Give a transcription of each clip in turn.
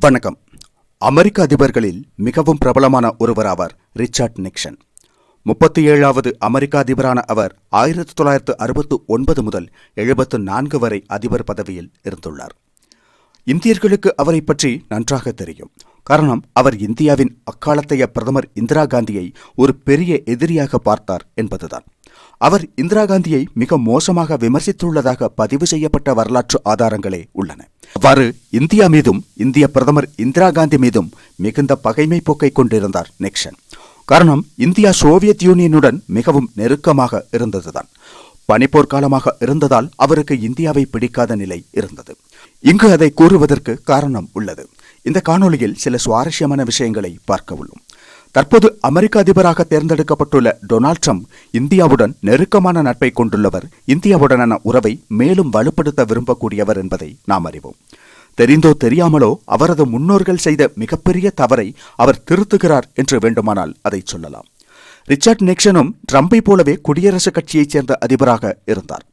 வணக்கம். அமெரிக்க அதிபர்களில் மிகவும் பிரபலமான ஒருவராவார் ரிச்சர்ட் நிக்சன். முப்பத்தி ஏழாவது அமெரிக்க அதிபரான அவர் ஆயிரத்தி தொள்ளாயிரத்து அறுபத்து ஒன்பது முதல் எழுபத்து நான்கு வரை அதிபர் பதவியில் இருந்துள்ளார். இந்தியர்களுக்கு அவரை பற்றி நன்றாக தெரியும். காரணம் அவர் இந்தியாவின் அக்காலத்தைய பிரதமர் இந்திரா காந்தியை ஒரு பெரிய எதிரியாக பார்த்தார் என்பதுதான். அவர் இந்திரா காந்தியை மிக மோசமாக விமர்சித்துள்ளதாக பதிவு செய்யப்பட்ட வரலாற்று ஆதாரங்களே உள்ளன. அவ்வாறு இந்தியா மீதும் இந்திய பிரதமர் இந்திரா காந்தி மீதும் மிகுந்த பகைமை போக்கை கொண்டிருந்தார் நிக்சன். காரணம் இந்தியா சோவியத் யூனியனுடன் மிகவும் நெருக்கமாக இருந்ததுதான். பனிப்போர் காலமாக இருந்ததால் அவருக்கு இந்தியாவை பிடிக்காத நிலை இருந்தது. இங்கு அதை கூறுவதற்கு காரணம் உள்ளது. இந்த காணொளியில் சில சுவாரஸ்யமான விஷயங்களை பார்க்க உள்ளோம். தற்போது அமெரிக்க அதிபராக தேர்ந்தெடுக்கப்பட்டுள்ள டொனால்ட் ட்ரம்ப் இந்தியாவுடன் நெருக்கமான நட்பை கொண்டுள்ளவர். இந்தியாவுடனான உறவை மேலும் வலுப்படுத்த விரும்பக்கூடியவர் என்பதை நாம் அறிவோம். தெரிந்தோ தெரியாமலோ அவரது முன்னோர்கள் செய்த மிகப்பெரிய தவறை அவர் திருத்துகிறார் என்று வேண்டுமானால் அதை சொல்லலாம். ரிச்சர்ட் நிக்சனும் ட்ரம்பை போலவே குடியரசுக் கட்சியைச் சேர்ந்த அதிபராக இருந்தார்.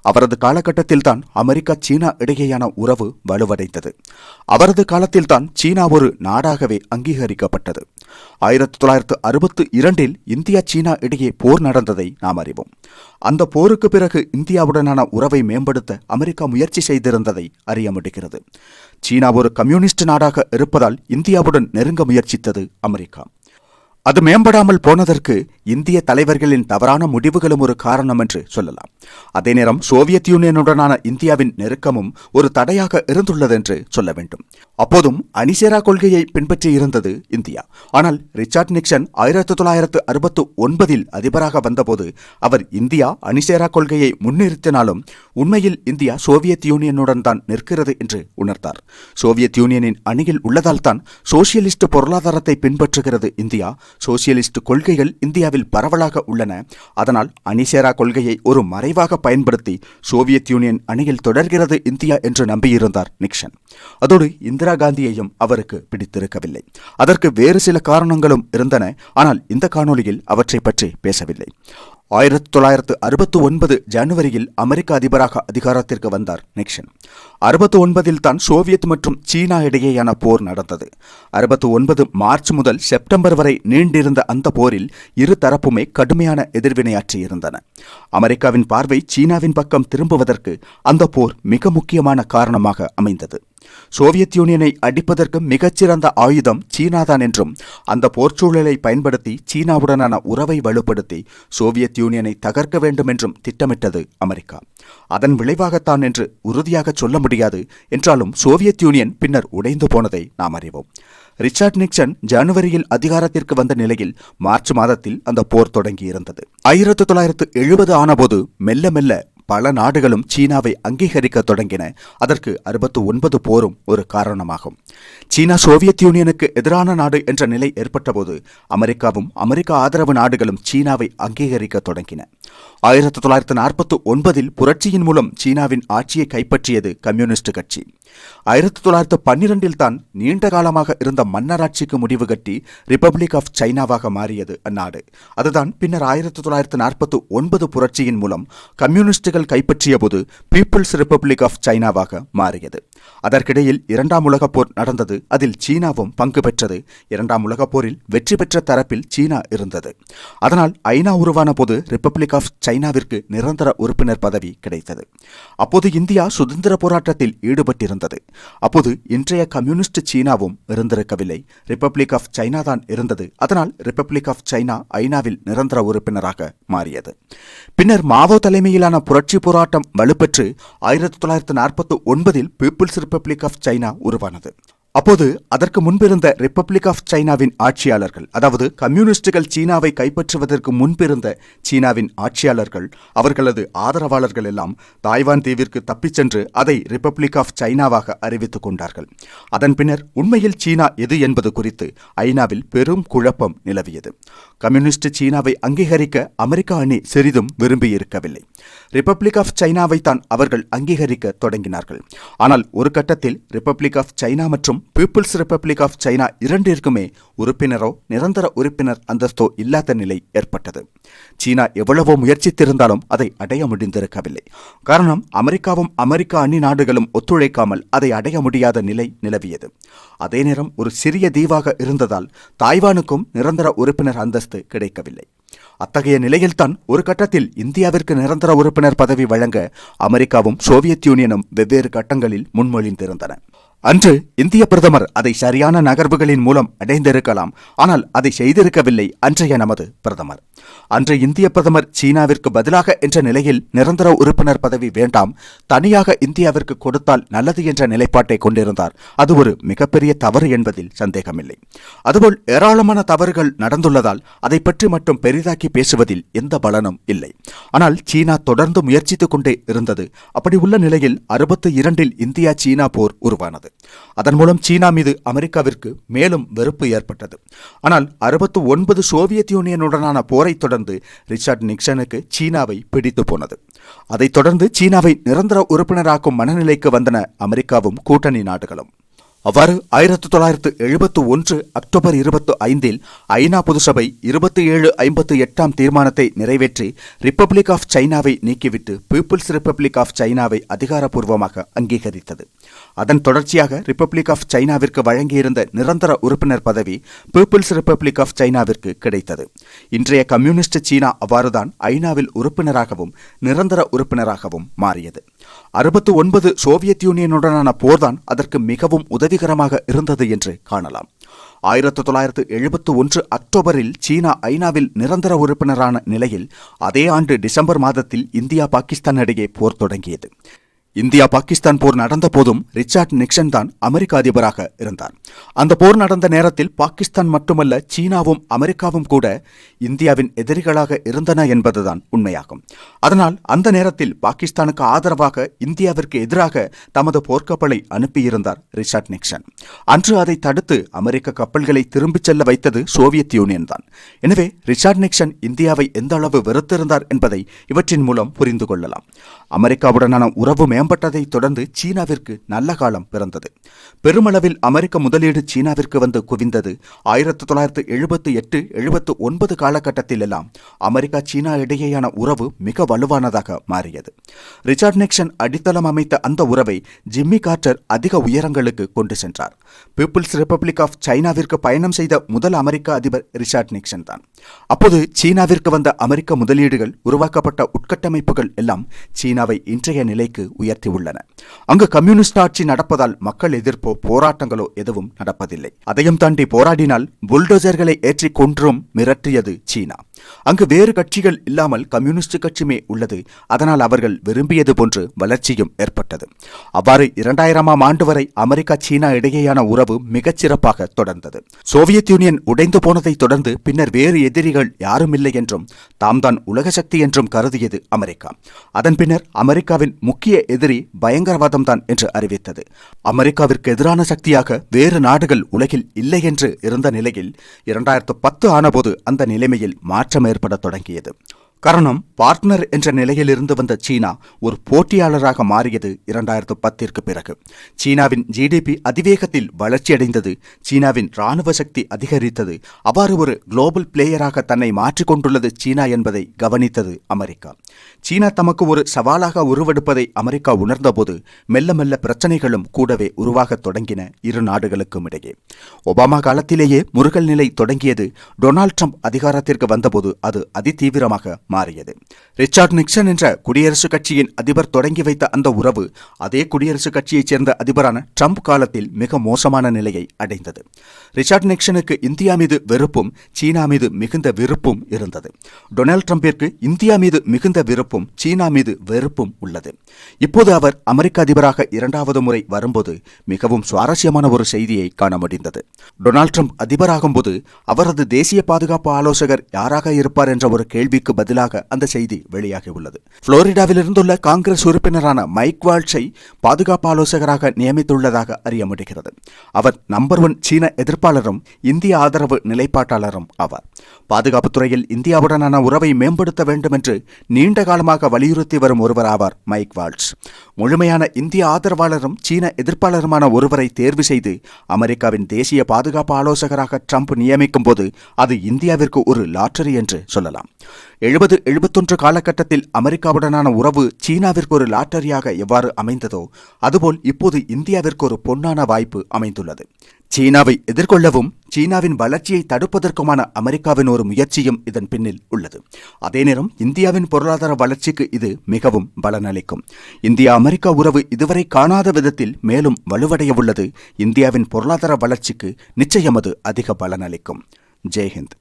அவரது காலகட்டத்தில்தான் அமெரிக்கா சீனா இடையேயான உறவு வலுவடைந்தது. அவரது காலத்தில்தான் சீனா ஒரு நாடாகவே அங்கீகரிக்கப்பட்டது. ஆயிரத்தி தொள்ளாயிரத்து அறுபத்து இரண்டில் இந்தியா சீனா இடையே போர் நடந்ததை நாம் அறிவோம். அந்த போருக்கு பிறகு இந்தியாவுடனான உறவை மேம்படுத்த அமெரிக்கா முயற்சி செய்திருந்ததை அறிய முடிகிறது. சீனா ஒரு கம்யூனிஸ்ட் நாடாக இருப்பதால் இந்தியாவுடன் நெருங்க முயற்சித்தது அமெரிக்கா. அது மேம்படாமல் போனதற்கு இந்திய தலைவர்களின் தவறான முடிவுகளும் ஒரு காரணம் என்று சொல்லலாம். அதே நேரம் சோவியத் யூனியனுடனான இந்தியாவின் நெருக்கமும் ஒரு தடையாக இருந்துள்ளது என்று சொல்ல வேண்டும். அப்போதும் அணிசேரா கொள்கையை பின்பற்றி இருந்தது இந்தியா. ஆனால் ரிச்சர்ட் நிக்சன் ஆயிரத்தி தொள்ளாயிரத்து அறுபத்து ஒன்பதில் அதிபராக வந்தபோது அவர் இந்தியா அணிசேரா கொள்கையை முன்னிறுத்தினாலும் உண்மையில் இந்தியா சோவியத் யூனியனுடன் தான் நிற்கிறது என்று உணர்ந்தார். சோவியத் யூனியனின் அணியில் உள்ளதால் தான் சோசியலிஸ்ட் பொருளாதாரத்தை பின்பற்றுகிறது இந்தியா. சோசியலிஸ்ட் கொள்கைகள் இந்தியாவில் பரவலாக உள்ளன. அதனால் அணிசேரா கொள்கையை ஒரு மறைவாக பயன்படுத்தி சோவியத் யூனியன் அணியில் தொடர்கிறது இந்தியா என்று நம்பியிருந்தார் நிக்சன். அதோடு இந்திரா காந்தியையும் அவருக்கு பிடித்திருக்கவில்லை. அதற்கு வேறு சில காரணங்களும் இருந்தன. ஆனால் இந்த காணொளியில் அவற்றை பற்றி பேசவில்லை. ஆயிரத்தி தொள்ளாயிரத்து அறுபத்து ஒன்பது ஜனவரியில் அமெரிக்க அதிபராக அதிகாரத்திற்கு வந்தார் நிக்சன். அறுபத்து ஒன்பதில் தான் சோவியத் மற்றும் சீனா இடையேயான போர் நடந்தது. அறுபத்து ஒன்பது மார்ச் முதல் செப்டம்பர் வரை நீண்டிருந்த அந்த போரில் இரு தரப்புமே கடுமையான எதிர்வினையாற்றியிருந்தன அமெரிக்காவின் பார்வை சீனாவின் பக்கம் திரும்புவதற்கு அந்த போர் மிக முக்கியமான காரணமாக அமைந்தது. சோவியத் யூனியனை அடிப்பதற்கு மிகச்சிறந்த ஆயுதம் சீனாதான் என்றும் அந்த போர்ச்சூழலை பயன்படுத்தி சீனாவுடனான உறவை வலுப்படுத்தி சோவியத் யூனியனை தகர்க்க வேண்டும் என்றும் திட்டமிட்டது அமெரிக்கா. அதன் விளைவாகத்தான் என்று உறுதியாக சொல்ல முடியாது என்றாலும் சோவியத் யூனியன் பின்னர் உடைந்து போனதை நாம் அறிவோம். ரிச்சர்ட் நிக்சன் ஜனவரியில் அதிகாரத்திற்கு வந்த நிலையில் மார்ச் மாதத்தில் அந்த போர் தொடங்கியிருந்தது. ஆயிரத்தி தொள்ளாயிரத்து எழுபது ஆனபோது மெல்ல மெல்ல பல நாடுகளும் சீனாவை அங்கீகரிக்க தொடங்கின. அதற்கு அறுபத்து ஒன்பது போரும் ஒரு காரணமாகும். சீனா சோவியத் யூனியனுக்கு எதிரான நாடு என்ற நிலை ஏற்பட்டபோது அமெரிக்காவும் அமெரிக்க ஆதரவு நாடுகளும் சீனாவை அங்கீகரிக்க தொடங்கின. ஆயிரத்தி தொள்ளாயிரத்து நாற்பத்தி ஒன்பதில் புரட்சியின் மூலம் சீனாவின் ஆட்சியை கைப்பற்றியது கம்யூனிஸ்ட் கட்சி. ஆயிரத்தி தொள்ளாயிரத்து பன்னிரண்டில் தான் நீண்ட காலமாக இருந்த மன்னராட்சிக்கு முடிவு கட்டி ரிப்பப்ளிக் ஆஃப் சைனாவாக மாறியது அந்நாடு. அதுதான் பின்னர் ஆயிரத்தி தொள்ளாயிரத்து நாற்பத்தி ஒன்பது புரட்சியின் மூலம் கம்யூனிஸ்டுகள் கைப்பற்றிய போது பீப்புள்ஸ் ரிப்பப்ளிக் ஆஃப் சைனாவாக மாறியது. அதற்கிடையில் இரண்டாம் உலகப் போர் நடந்தது. அதில் சீனாவும் பங்கு பெற்றது. இரண்டாம் உலகப் போரில் வெற்றி பெற்ற தரப்பில் சீனா இருந்தது. அதனால் ஐநா உருவான போது ரிப்பப்ளிக் ஆஃப் சைனாவிற்கு நிரந்தர உறுப்பினர் பதவி கிடைத்தது. அப்போது இந்தியா சுதந்திர போராட்டத்தில் ஈடுபட்டிருந்தது. அப்போது இன்றைய கம்யூனிஸ்ட் சீனாவும் இருந்திருக்கவில்லை. ரிப்பப்ளிக் ஆஃப் சைனா தான் இருந்தது. அதனால் ரிப்பப்ளிக் ஆஃப் சைனா ஐநாவில் நிரந்தர உறுப்பினராக மாறியது. பின்னர் மாவோ தலைமையிலான புரட்சி போராட்டம் வலுப்பெற்று ஆயிரத்தி தொள்ளாயிரத்து நாற்பத்தி ஒன்பதில் பீப்புள்ஸ் ரிப்பப்ளிக் ஆஃப் சைனா உருவானது. அப்போது அதற்கு முன்பிருந்த ரிப்பப்ளிக் ஆஃப் சைனாவின் ஆட்சியாளர்கள் அதாவது கம்யூனிஸ்டுகள் சீனாவை கைப்பற்றுவதற்கு முன்பிருந்த சீனாவின் ஆட்சியாளர்கள் அவர்களது ஆதரவாளர்கள் எல்லாம் தாய்வான் தீவிற்கு தப்பிச் சென்று அதை ரிப்பப்ளிக் ஆஃப் சைனாவாக அறிவித்துக் கொண்டார்கள். அதன் பின்னர் உண்மையில் சீனா எது என்பது குறித்து ஐநாவில் பெரும் குழப்பம் நிலவியது. கம்யூனிஸ்ட் சீனாவை அங்கீகரிக்க அமெரிக்க அணி சிறிதும் விரும்பியிருக்கவில்லை. ரிப்பப்ளிக் ஆஃப் சைனாவை தான் அவர்கள் அங்கீகரிக்க தொடங்கினார்கள். ஆனால் ஒரு கட்டத்தில் ரிப்பப்ளிக் ஆஃப் சைனா மற்றும் பீப்புள்ஸ் ரிப்பப்ளிக் ஆஃப் சைனா இரண்டிற்குமே உறுப்பினரோ நிரந்தர உறுப்பினர் அந்தஸ்தோ இல்லாத நிலை ஏற்பட்டது. சீனா எவ்வளவோ முயற்சித்திருந்தாலும் அதை அடைய முடிந்திருக்கவில்லை. காரணம் அமெரிக்காவும் அமெரிக்க அணி நாடுகளும் ஒத்துழைக்காமல் அதை அடைய முடியாத நிலை நிலவியது. அதே நேரம் ஒரு சிறிய தீவாக இருந்ததால் தாய்வானுக்கும் நிரந்தர உறுப்பினர் அந்தஸ்து கிடைக்கவில்லை. அத்தகைய நிலையில்தான் ஒரு கட்டத்தில் இந்தியாவிற்கு நிரந்தர உறுப்பினர் பதவி வழங்க அமெரிக்காவும் சோவியத் யூனியனும் வெவ்வேறு கட்டங்களில் முன்மொழிந்திருந்தன. அன்று இந்திய பிரதமர் அதை சரியான நகர்வுகளின் மூலம் அடைந்திருக்கலாம். ஆனால் அதை செய்திருக்கவில்லை அன்றைய நமது பிரதமர். அன்று இந்திய பிரதமர் சீனாவிற்கு பதிலாக என்ற நிலையில் நிரந்தர உறுப்பினர் பதவி வேண்டாம் தனியாக இந்தியாவிற்கு கொடுத்தால் நல்லது என்ற நிலைப்பாட்டை கொண்டிருந்தார். அது ஒரு மிகப்பெரிய தவறு என்பதில் சந்தேகமில்லை. அதுபோல் ஏராளமான தவறுகள் நடந்துள்ளதால் அதை பற்றி மட்டும் பெரிதாக்கி பேசுவதில் எந்த பலனும் இல்லை. ஆனால் சீனா தொடர்ந்து முயற்சித்துக் கொண்டே இருந்தது. அப்படி உள்ள நிலையில் அறுபத்து இரண்டில் இந்தியா சீனா போர் உருவானது. அதன் மூலம் சீனா மீது அமெரிக்காவிற்கு மேலும் வெறுப்பு ஏற்பட்டது. ஆனால் அறுபத்து ஒன்பது சோவியத் யூனியனுடனான போரைத் தொடர்ந்து ரிச்சர்ட் நிக்சனுக்கு சீனாவை பிடித்து போனது. அதைத் தொடர்ந்து சீனாவை நிரந்தர உறுப்பினராக்கும் மனநிலைக்கு வந்தன அமெரிக்காவும் கூட்டணி நாடுகளும். அவ்வாறு ஆயிரத்து தொள்ளாயிரத்து எழுபத்து ஒன்று அக்டோபர் இருபத்து ஐந்தில் ஐநா பொதுசபை இருபத்தி ஏழு ஐம்பத்து எட்டாம் தீர்மானத்தை நிறைவேற்றி ரிப்பப்ளிக் ஆஃப் சைனாவை நீக்கிவிட்டு பீப்புள்ஸ் ரிப்பப்ளிக் ஆஃப் சைனாவை அதிகாரப்பூர்வமாக அங்கீகரித்தது. அதன் தொடர்ச்சியாக ரிப்பப்ளிக் ஆஃப் சைனாவிற்கு வழங்கியிருந்த நிரந்தர உறுப்பினர் பதவி பீப்புள்ஸ் ரிப்பப்ளிக் ஆஃப் சைனாவிற்கு கிடைத்தது. இன்றைய கம்யூனிஸ்ட் சீனா அவ்வாறுதான் ஐநாவில் உறுப்பினராகவும் நிரந்தர உறுப்பினராகவும் மாறியது. அறுபத்து ஒன்பது சோவியத் யூனியனுடனான போர்தான் அதற்கு மிகவும் உதவிகரமாக இருந்தது என்று காணலாம். ஆயிரத்து தொள்ளாயிரத்து எழுபத்து ஒன்று அக்டோபரில் சீனா ஐநாவில் நிரந்தர உறுப்பினரான நிலையில் அதே ஆண்டு டிசம்பர் மாதத்தில் இந்தியா பாகிஸ்தான் இடையே போர் தொடங்கியது. இந்தியா பாகிஸ்தான் போர் நடந்த போதும் ரிச்சர்ட் நிக்சன் தான் அமெரிக்க அதிபராக இருந்தார். அந்த போர் நடந்த நேரத்தில் பாகிஸ்தான் மட்டுமல்ல சீனாவும் அமெரிக்காவும் கூட இந்தியாவின் எதிரிகளாக இருந்தன என்பதுதான் உண்மையாகும். அதனால் அந்த நேரத்தில் பாகிஸ்தானுக்கு ஆதரவாக இந்தியாவிற்கு எதிராக தமது போர்க்கப்பலை அனுப்பியிருந்தார் ரிச்சர்ட் நிக்சன். அன்று அதை தடுத்து அமெரிக்க கப்பல்களை திரும்பிச் செல்ல வைத்தது சோவியத் யூனியன் தான். எனவே ரிச்சர்ட் நிக்சன் இந்தியாவை எந்த அளவு வெறுத்திருந்தார் என்பதை இவற்றின் மூலம் புரிந்து கொள்ளலாம். அமெரிக்காவுடனான உறவுமே மேம்பட்டதைத் தொடர்ந்து சீனாவிற்கு நல்ல காலம் பிறந்தது. பெருமளவில் அமெரிக்க முதலீடு சீனாவிற்கு வந்து குவிந்தது. ஆயிரத்தி தொள்ளாயிரத்து எழுபத்தி எட்டு எழுபத்து ஒன்பது காலகட்டத்திலெல்லாம் அமெரிக்கா சீனா இடையேயான உறவு மிக வலுவானதாக மாறியது. ரிச்சர்ட் நிக்சன் அடித்தளம் அமைத்த அந்த உறவை ஜிம்மி கார்டர் அதிக உயரங்களுக்கு கொண்டு சென்றார். பீப்புள்ஸ் ரிப்பப்ளிக் ஆஃப் சைனாவிற்கு பயணம் செய்த முதல் அமெரிக்க அதிபர் ரிச்சர்ட் நிக்சன் தான். அப்போது சீனாவிற்கு வந்த அமெரிக்க முதலீடுகள் உருவாக்கப்பட்ட உட்கட்டமைப்புகள் எல்லாம் சீனாவை இன்றைய நிலைக்கு உயர் உயர்த்தியுள்ளன. அங்கு கம்யூனிஸ்ட் ஆட்சி நடப்பதால் மக்கள் எதிர்ப்போ போராட்டங்களோ எதுவும் நடப்பதில்லை. அதையும் தாண்டி போராடினால் புல்டோசர்களை ஏற்றி கொன்றும் மிரட்டியது சீனா. அங்கு வேறு கட்சிகள் இல்லாமல் கம்யூனிஸ்ட் கட்சியுமே உள்ளது. அதனால் அவர்கள் விரும்பியது போன்று வளர்ச்சியும் ஏற்பட்டது. அவ்வாறு இரண்டாயிரமாம் ஆண்டு வரை அமெரிக்கா சீனா இடையேயான உறவு மிகச் சிறப்பாக தொடர்ந்தது. சோவியத் யூனியன் உடைந்து போனதை தொடர்ந்து பின்னர் வேறு எதிரிகள் யாரும் இல்லை என்றும் தாம் தான் உலக சக்தி என்றும் கருதியது அமெரிக்கா. அதன் பின்னர் அமெரிக்காவின் முக்கிய எதிரி பயங்கரவாதம் தான் என்று அறிவித்தது. அமெரிக்காவிற்கு எதிரான சக்தியாக வேறு நாடுகள் உலகில் இல்லை என்று இருந்த நிலையில் இரண்டாயிரத்து பத்து ஆனபோது அந்த நிலைமையில் மாற்ற மாற்றம் ஏற்படத் தொடங்கியது. காரணம் பார்ட்னர் என்ற நிலையில் இருந்து வந்த சீனா ஒரு போட்டியாளராக மாறியது இரண்டாயிரத்து பத்திற்கு பிறகு. சீனாவின் ஜிடிபி அதிவேகத்தில் வளர்ச்சியடைந்தது. சீனாவின் ராணுவ சக்தி அதிகரித்தது. அவ்வாறு ஒரு குளோபல் பிளேயராக தன்னை மாற்றிக்கொண்டுள்ளது சீனா என்பதை கவனித்தது அமெரிக்கா. சீனா தமக்கு ஒரு சவாலாக உருவெடுப்பதை அமெரிக்கா உணர்ந்தபோது மெல்ல மெல்ல பிரச்சனைகளும் கூடவே உருவாகத் தொடங்கின இரு நாடுகளுக்கும் இடையே. ஒபாமா காலத்திலேயே முருகல் நிலை தொடங்கியது. டொனால்ட் ட்ரம்ப் அதிகாரத்திற்கு வந்தபோது அது அதிதீவிரமாக மாறியது. ரிச்சார்ட் நிக்சன் என்ற குடியரசுக் கட்சியின் அதிபர் தொடங்கி வைத்த அந்த உறவு அதே குடியரசுக் கட்சியைச் சேர்ந்த அதிபரான ட்ரம்ப் காலத்தில் மிக மோசமான நிலையை அடைந்தது. ரிச்சார்ட் நிக்சனுக்கு இந்தியா மீது வெறுப்பும் சீனா மீது மிகுந்த விருப்பும் இருந்தது. டொனால்ட் ட்ரம்பிற்கு இந்தியா மீது மிகுந்த விருப்பும் சீனா மீது வெறுப்பும் உள்ளது. இப்போது அவர் அமெரிக்க அதிபராக இரண்டாவது முறை வரும்போது மிகவும் சுவாரஸ்யமான ஒரு செய்தியை காண முடிந்தது. டொனால்ட் ட்ரம்ப் அதிபராகும்போது அவரது தேசிய பாதுகாப்பு ஆலோசகர் யாராக இருப்பார் என்ற ஒரு கேள்விக்கு பதிலாக வாயிலாக அந்த செய்தி வெளியாகியுள்ளது. புளோரிடாவில் இருந்துள்ள காங்கிரஸ் உறுப்பினரான மைக் வால்ஸை பாதுகாப்பு ஆலோசகராக நியமித்துள்ளதாக அறிய முடிகிறது. அவர் நம்பர் ஒன் சீன எதிர்ப்பாளரும் இந்திய ஆதரவு நிலைப்பாட்டாளரும் ஆவார். பாதுகாப்புத்துறையில் இந்தியாவுடனான உறவை மேம்படுத்த வேண்டும் என்று நீண்ட காலமாக வலியுறுத்தி வரும் ஒருவர் ஆவார் மைக் வால்ஸ் முழுமையான இந்திய ஆதரவாளரும் சீன எதிர்ப்பாளருமான ஒருவரை தேர்வு செய்து அமெரிக்காவின் தேசிய பாதுகாப்பு ஆலோசகராக ட்ரம்ப் நியமிக்கும் போது அது இந்தியாவிற்கு ஒரு லாட்டரி என்று சொல்லலாம். எழுபது எழுபது எழுபத்தொன்று காலகட்டத்தில் அமெரிக்காவுடனான உறவு சீனாவிற்கு ஒரு லாட்டரியாக எவ்வாறு அமைந்ததோ அதுபோல் இப்போது இந்தியாவிற்கு ஒரு பொன்னான வாய்ப்பு அமைந்துள்ளது. சீனாவை எதிர்கொள்ளவும் சீனாவின் வளர்ச்சியை தடுப்பதற்குமான அமெரிக்காவின் ஒரு முயற்சியும் இதன் பின்னில் உள்ளது. அதே நேரம் இந்தியாவின் பொருளாதார வளர்ச்சிக்கு இது மிகவும் பலனளிக்கும். இந்தியா அமெரிக்கா உறவு இதுவரை காணாத விதத்தில் மேலும் வலுவடைய உள்ளது இந்தியாவின் பொருளாதார வளர்ச்சிக்கு நிச்சயம் அது அதிக பலனளிக்கும். ஜெய்ஹிந்த்.